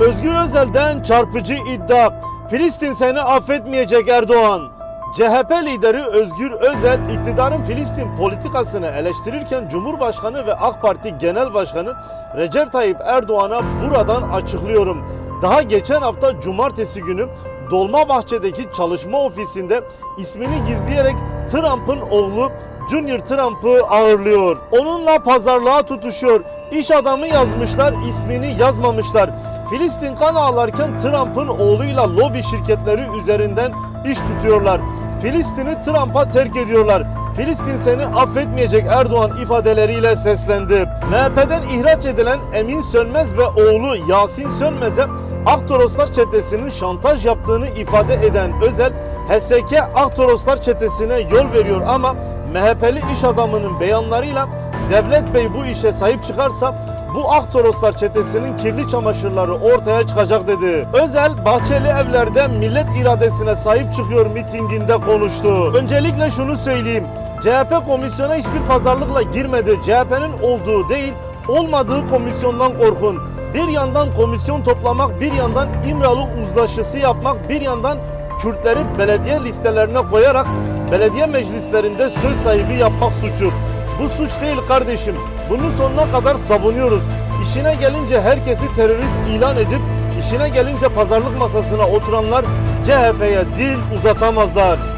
Özgür Özel'den çarpıcı iddia. Filistin seni affetmeyecek Erdoğan. CHP lideri Özgür Özel iktidarın Filistin politikasını eleştirirken Cumhurbaşkanı ve AK Parti Genel Başkanı Recep Tayyip Erdoğan'a buradan açıklıyorum. Daha geçen hafta cumartesi günü Dolmabahçe'deki çalışma ofisinde ismini gizleyerek Trump'ın oğlu Junior Trump'ı ağırlıyor. Onunla pazarlığa tutuşuyor. İş adamı yazmışlar, ismini yazmamışlar. Filistin kan ağlarken Trump'ın oğluyla lobi şirketleri üzerinden iş tutuyorlar. Filistin'i Trump'a terk ediyorlar. Filistin seni affetmeyecek Erdoğan ifadeleriyle seslendi. MHP'den ihraç edilen Emin Sönmez ve oğlu Yasin Sönmez'e Aktoroslar çetesinin şantaj yaptığını ifade eden Özel, HSK Aktoroslar çetesine yol veriyor ama MHP'li iş adamının beyanlarıyla Devlet Bey bu işe sahip çıkarsa bu Aktoroslar çetesinin kirli çamaşırları ortaya çıkacak dedi. Özel Bahçeli Evler'de millet iradesine sahip çıkıyor mitinginde konuştu. Öncelikle şunu söyleyeyim. CHP komisyona hiçbir pazarlıkla girmedi. CHP'nin olduğu değil, olmadığı komisyondan korkun. Bir yandan komisyon toplamak, bir yandan İmralı uzlaşısı yapmak, bir yandan Kürtleri belediye listelerine koyarak belediye meclislerinde söz sahibi yapmak suçu. Bu suç değil kardeşim. Bunun sonuna kadar savunuyoruz. İşine gelince herkesi terörist ilan edip işine gelince pazarlık masasına oturanlar CHP'ye dil uzatamazlar.